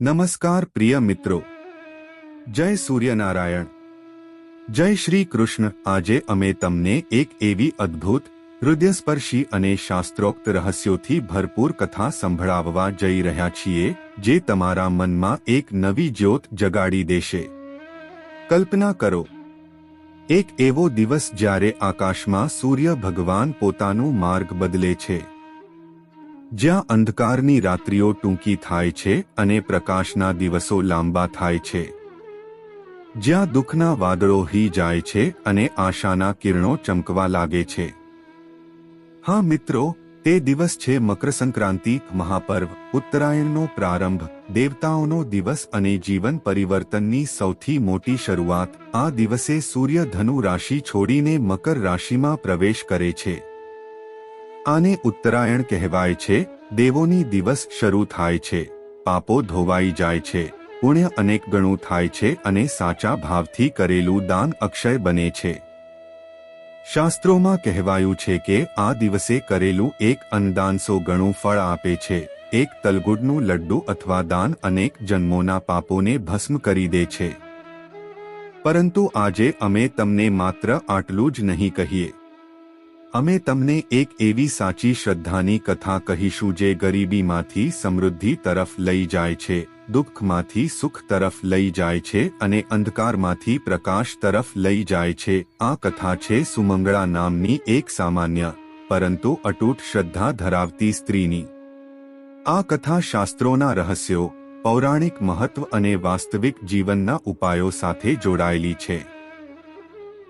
નમસ્કાર પ્રિય મિત્રો. જય સૂર્યનારાયણ. જય શ્રી કૃષ્ણ. આજે અમે તમને એક એવી અદ્ભુત, હૃદયસ્પર્શી અને શાસ્ત્રોક્ત રહસ્યોથી ભરપૂર કથા સંભળાવવા જઈ રહ્યા છીએ, જે તમારા મનમાં એક નવી જ્યોત જગાડી દેશે. કલ્પના કરો. એક એવો દિવસ જ્યારે આકાશમાં સૂર્ય ભગવાન પોતાનું માર્ગ બદલે છે. જ્યાં અંધકારની રાત્રિઓ ટૂંકી થાય છે અને પ્રકાશના દિવસો લાંબા થાય છે. જ્યાં દુઃખના વાદળો હી જાય છે અને આશાના કિરણો ચમકવા લાગે છે. હા મિત્રો, તે દિવસ છે મકર સંક્રાંતિ મહાપર્વ, ઉત્તરાયણનો પ્રારંભ, દેવતાઓનો દિવસ અને જીવન પરિવર્તનની સૌથી મોટી શરૂઆત. આ દિવસે સૂર્ય ધનુ રાશિ છોડીને મકર રાશિમાં પ્રવેશ કરે છે. આને ઉત્તરાયણ કહેવાય છે. દેવોની દિવસ શરૂ થાય છે. પાપો ધોવાઈ જાય છે. પુણ્ય અનેક ગણું થાય છે અને સાચા ભાવથી કરેલું દાન અક્ષય બને છે. શાસ્ત્રોમાં કહેવાયું છે કે આ દિવસે કરેલું એક અન્નદાન ગણું ફળ આપે છે. એક તલગુડનું લડ્ડુ અથવા દાન અનેક જન્મોના પાપોને ભસ્મ કરી દે છે. પરંતુ આજે અમે તમને માત્ર આટલું જ નહીં કહીએ. અમે તમને એક એવી સાચી શ્રદ્ધાની કથા કહીશું જે ગરીબીમાંથી સમૃદ્ધિ તરફ લઈ જાય છે, દુઃખમાંથી સુખ તરફ લઈ જાય છે અને અંધકારમાંથી પ્રકાશ તરફ લઈ જાય છે. આ કથા છે સુમંગળા નામની એક સામાન્ય, પરંતુ અટૂટ શ્રદ્ધા ધરાવતી સ્ત્રીની. આ કથા શાસ્ત્રોના રહસ્યો, પૌરાણિક મહત્વ અને વાસ્તવિક જીવનના ઉપાયો સાથે જોડાયેલી છે.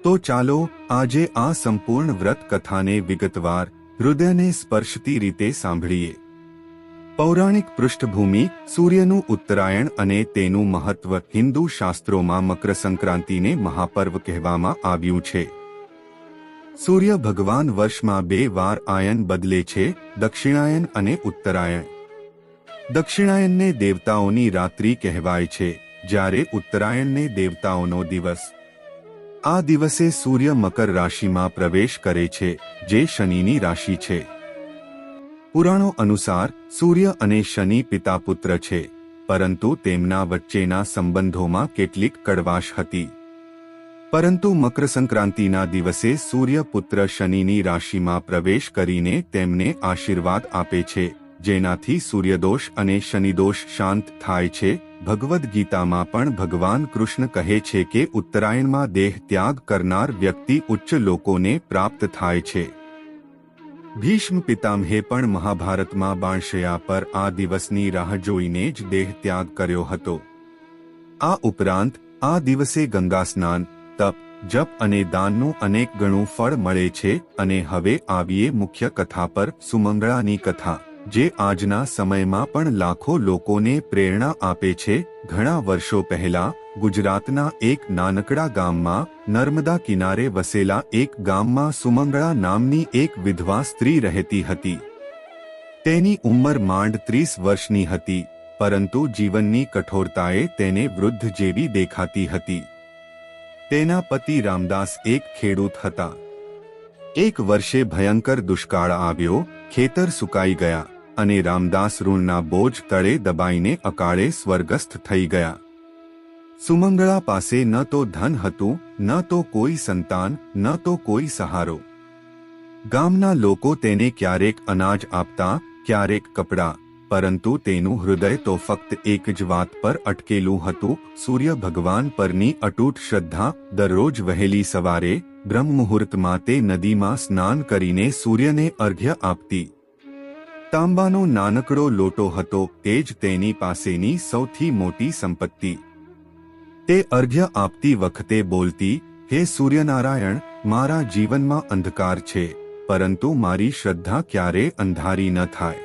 તો ચાલો આજે આ સંપૂર્ણ વ્રત કથાને વિગતવાર હૃદયને સ્પર્શતી રીતે સાંભળીએ. પૌરાણિક પૃષ્ઠભૂમિ સૂર્યનું ઉત્તરાયણ અને તેનું મહત્વ હિન્દુ શાસ્ત્રોમાં મકર સંક્રાંતિને મહાપર્વ કહેવામાં આવ્યું છે. સૂર્ય ભગવાન વર્ષમાં બે વાર આયન બદલે છે, દક્ષિણાયન અને ઉત્તરાયણ. દક્ષિણાયનને દેવતાઓની રાત્રિ કહેવાય છે, જ્યારે ઉત્તરાયણને દેવતાઓનો દિવસ. આ દિવસે સૂર્ય મકર રાશિમાં પ્રવેશ કરે છે, જે શનિની રાશિ છે. પુરાણો અનુસાર, સૂર્ય અને શનિ પિતા પુત્ર છે, પરંતુ તેમના વચ્ચેના સંબંધોમાં કેટલીક કડવાશ હતી. પરંતુ મકર સંક્રાંતિના દિવસે સૂર્ય પુત્ર શનિની રાશિમાં પ્રવેશ કરીને તેમને આશીર્વાદ આપે છે, જેનાથી સૂર્યદોષ અને શનિદોષ શાંત થાય છે ભગવદ્ ગીતામાં પણ ભગવાન કૃષ્ણ કહે છે કે ઉત્તરાયણમાં દેહ ત્યાગ કરનાર વ્યક્તિ ઉચ્ચ લોકોને પ્રાપ્ત થાય છે. ભીષ્મ પિતામહે પણ મહાભારતમાં બાણશયા પર આ દિવસની રાહ જોઈને જ દેહ ત્યાગ કર્યો હતો. આ ઉપરાંત, આ દિવસે ગંગા સ્નાન, તપ, જપ અને દાનનું અનેક ગણું ફળ મળે છે અને હવે આવીએ મુખ્ય કથા પર સુમંગળાની કથા. જે આજના સમયમાં પણ લાખો લોકોને પ્રેરણા આપે છે, ઘણા વર્ષો પહેલા ગુજરાતના એક નાનકડા ગામમાં, નર્મદા કિનારે વસેલા એક ગામમાં સુમંગળા નામની એક વિધવા સ્ત્રી રહેતી હતી. તેની ઉંમર માંડ ત્રીસ વર્ષની હતી, પરંતુ જીવનની કઠોરતાએ તેને વૃદ્ધ જેવી દેખાતી હતી. તેના પતિ રામદાસ એક ખેડૂત હતા. એક વર્ષે ભયંકર દુષ્કાળ આવ્યો, ખેતર સુકાઈ ગયા. અને રામદાસ ઋણના બોજ તળે દબાઈને અકાળે સ્વર્ગસ્થ થઈ ગયા. સુમંગળા પાસે ન તો ધન હતું, ન તો કોઈ સંતાન, ન તો કોઈ સહારો. ગામના લોકો તેને ક્યારેક અનાજ આપતા, ક્યારેક કપડાં, પરંતુ તેનું હૃદય તો ફક્ત એક જ વાત પર અટકેલું હતું, સૂર્ય ભગવાન પરની અટૂટ શ્રદ્ધા, દરરોજ વહેલી સવારે બ્રહ્મ મુહૂર્તમાં તે નદીમાં સ્નાન કરીને સૂર્યને અર્ઘ્ય આપતી. તાંબાનો નાનકડો લોટો હતો, તે જ તેની પાસેની સૌથી મોટી સંપત્તિ. તે અર્ઘ્ય આપતી વખતે બોલતી, હે સૂર્યનારાયણ, મારા જીવનમાં અંધકાર છે, પરંતુ મારી શ્રદ્ધા ક્યારે અંધારી ન થાય.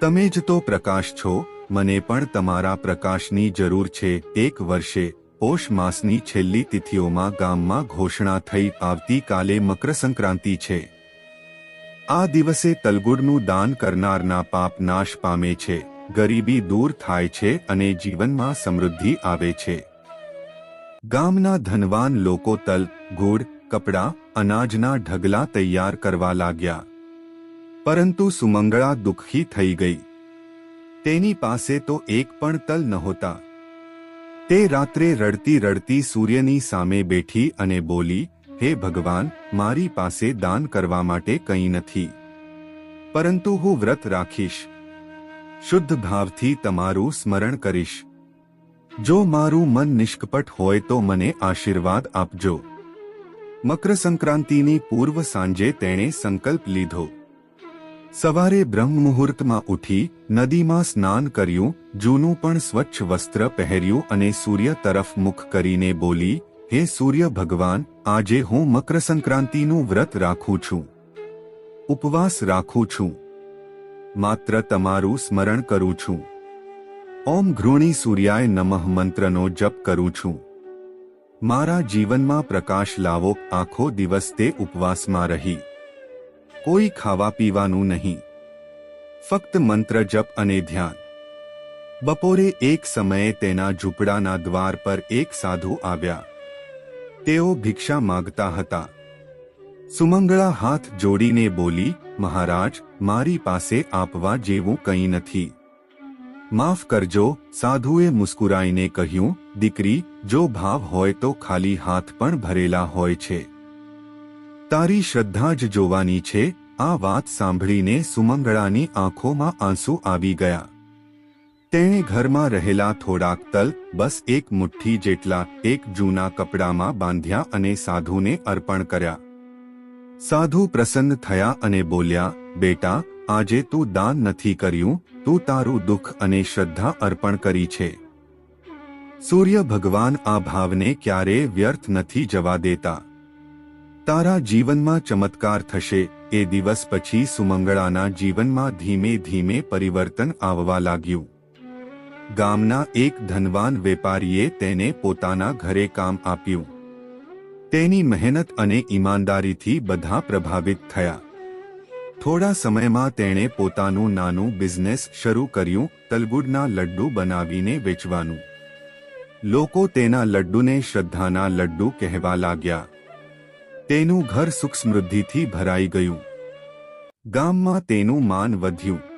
તમે જ તો પ્રકાશ છો, મને પણ તમારા પ્રકાશની જરૂર છે. એક વર્ષે, પોષ માસની છેલ્લી તિથિઓમાં ગામમાં ઘોષણા થઈ, આવતીકાલે મકર સંક્રાંતિ છે. આ દિવસે તલગુડનું દાન કરનારના પાપ નાશ પામે છે, ગરીબી દૂર થાય છે અને જીવનમાં સમૃદ્ધિ આવે છે. ગામના ધનવાન લોકો તલ, ગુડ, કપડાં, અનાજના ઢગલા તૈયાર કરવા લાગ્યા. પરંતુ સુમંગળા દુઃખી થઈ ગઈ. તેની પાસે તો એક પણ તલ નહોતા. તે રાત્રે રડતી રડતી સૂર્યની સામે બેઠી અને બોલી હે ભગવાન, મારી પાસે દાન કરવા માટે કંઈ નથી. પરંતુ હું વ્રત રાખીશ. શુદ્ધ ભાવથી તમારું સ્મરણ કરીશ. જો મારું મન નિષ્કપટ હોય તો મને આશીર્વાદ આપજો. મકર સંક્રાંતિની પૂર્વ સાંજે તેણે સંકલ્પ લીધો. સવારે બ્રહ્મ મુહૂર્તમાં ઉઠી નદીમાં સ્નાન કર્યું, જૂનું પણ સ્વચ્છ વસ્ત્ર પહેર્યું અને સૂર્ય તરફ મુખ કરીને બોલી, હે સૂર્ય ભગવાન આજે હું મકર સંક્રાંતિનું વ્રત રાખું છું. ઉપવાસ રાખું છું. માત્ર તમારું સ્મરણ કરું છું. ઓમ ઘૃણી સૂર્યાય નમઃ મંત્રનો જપ કરું છું. મારા જીવનમાં પ્રકાશ લાવો, આખો દિવસ તે ઉપવાસમાં રહી. કોઈ ખાવા પીવાનું નહીં. ફક્ત મંત્ર જપ અને ધ્યાન. બપોરે એક સમયે તેના ઝૂંપડાના દ્વાર પર એક સાધુ આવ્યા. તેઓ ભિક્ષા માગતા હતા. સુમંગળા હાથ જોડીને બોલી, મહારાજ, મારી પાસે આપવા જેવું કંઈ નથી. માફ કરજો, સાધુએ મુસ્કુરાઈને કહ્યું, દીકરી, જો ભાવ હોય તો ખાલી હાથ પણ ભરેલા હોય છે. તારી શ્રદ્ધા જ જોવાની છે. આ વાત સાંભળીને સુમંગળાની આંખોમાં આંસુ આવી ગયા. તેણે ઘરમાં રહેલા થોડાક તલ, બસ એક મુઠ્ઠી જેટલા, એક જૂના કપડામાં બાંધ્યા અને સાધુને અર્પણ કર્યા. સાધુ પ્રસન્ન થયા અને બોલ્યા, બેટા, આજે તું દાન નથી કર્યું, તું તારું દુઃખ અને શ્રદ્ધા અર્પણ કરી છે. સૂર્ય ભગવાન આ ભાવને ક્યારેય વ્યર્થ નથી જવા દેતા. તારા જીવનમાં ચમત્કાર થશે, એ દિવસ પછી સુમંગળાના જીવનમાં ધીમે ધીમે પરિવર્તન આવવા લાગ્યું. ગામના એક ધનવાન વેપારીએ તેને પોતાના ઘરે કામ આપ્યું. તેની મહેનત અને ઈમાનદારીથી બધા પ્રભાવિત થયા. થોડા સમયમાં તેણે પોતાનું નાનું બિઝનેસ શરૂ કર્યું, તલગુડના લડ્ડુ બનાવીને વેચવાનું. લોકો તેના લડ્ડુને શ્રદ્ધાના લડ્ડુ કહેવા લાગ્યા. તેનું ઘર સુખ સમૃદ્ધિથી ભરાઈ ગયું. ગામમાં તેનું માન વધ્યું.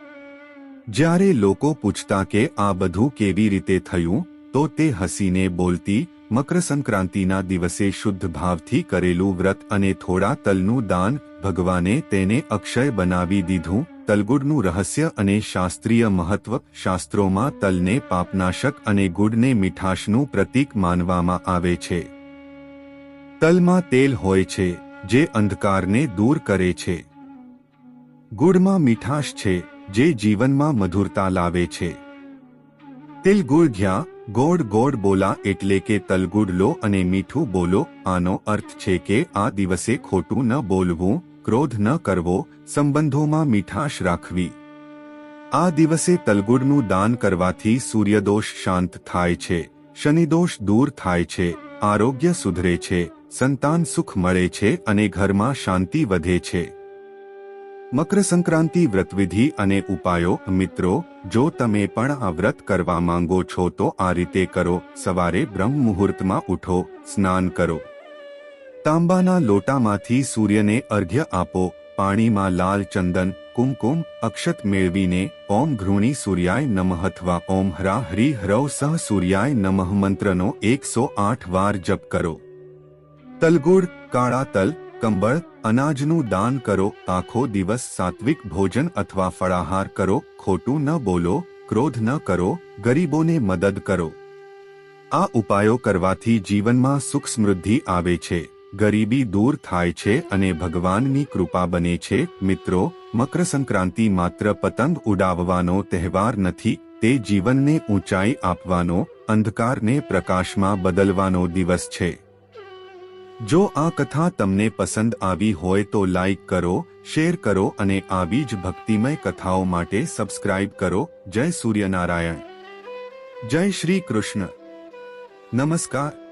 જ્યારે લોકો પૂછતા કે આ બધું કેવી રીતે થયું, તો તે હસીને બોલતી, મકરસંક્રાંતિના દિવસે શુદ્ધ ભાવથી કરેલું વ્રત અને થોડા તલનું દાન, ભગવાને તેને અક્ષય બનાવી દીધું, તલગુડનું રહસ્ય અને શાસ્ત્રીય મહત્વ, શાસ્ત્રોમાં તલને પાપનાશક અને ગુડને મીઠાશનું પ્રતીક માનવામાં આવે છે. તલમાં તેલ હોય છે, જે અંધકારને દૂર કરે છે. ગુડમાં મીઠાશ છે જે જીવનમાં મધુરતા લાવે છે. તિલગુળ ઘ્યા ગોળ ગોળ બોલા એટલે કે તલગુડ લો અને મીઠું બોલો, આનો અર્થ છે કે આ દિવસે ખોટું ન બોલવું, ક્રોધ ન કરવો, સંબંધોમાં મીઠાશ રાખવી. આ દિવસે તલગુડનું દાન કરવાથી સૂર્યદોષ શાંત થાય છે, શનિદોષ દૂર થાય છે, આરોગ્ય સુધરે છે, સંતાન સુખ મળે છે અને ઘરમાં શાંતિ વધે છે. મકર સંક્રાંતિ વ્રતવિધિ અને ઉપાયો, મિત્રો, જો તમે પણ આ વ્રત કરવા માંગો છો તો આ રીતે કરો. સવારે બ્રહ્મ મુહૂર્તમાં ઉઠો, સ્નાન કરો. તાંબાના લોટામાંથી સૂર્યને અર્ઘ્ય આપો, પાણીમાં લાલ ચંદન, કુમકુમ, અક્ષત મેળવીને, ઓમ ઘૃણી સૂર્યાય નમઃ અથવા ઓમ હરા હરી હ્રવ સહ સૂર્યાય નમઃ મંત્રનો એકસો આઠ વાર જપ કરો. તલગુડ, કાળા તલ, કંબળ અનાજનું દાન કરો, આખો દિવસ સાત્વિક ભોજન અથવા ફળાહાર કરો, ખોટું ન બોલો, ક્રોધ ન કરો, ગરીબોને મદદ કરો. આ ઉપાયો કરવાથી જીવનમાં સુખ સમૃદ્ધિ આવે છે. ગરીબી દૂર થાય છે અને ભગવાનની કૃપા બને છે. મિત્રો મકર સંક્રાંતિ માત્ર પતંગ ઉડાવવાનો તહેવાર નથી, તે જીવનને ઊંચાઈ આપવાનો, અંધકારને પ્રકાશમાં બદલવાનો દિવસ છે. જો આ કથા તમને પસંદ આવી હોય તો લાઈક કરો, શેર કરો અને આવી જ ભક્તિમય કથાઓ માટે સબસ્ક્રાઇબ કરો. જય સૂર્યનારાયણ. જય શ્રી કૃષ્ણ. નમસ્કાર.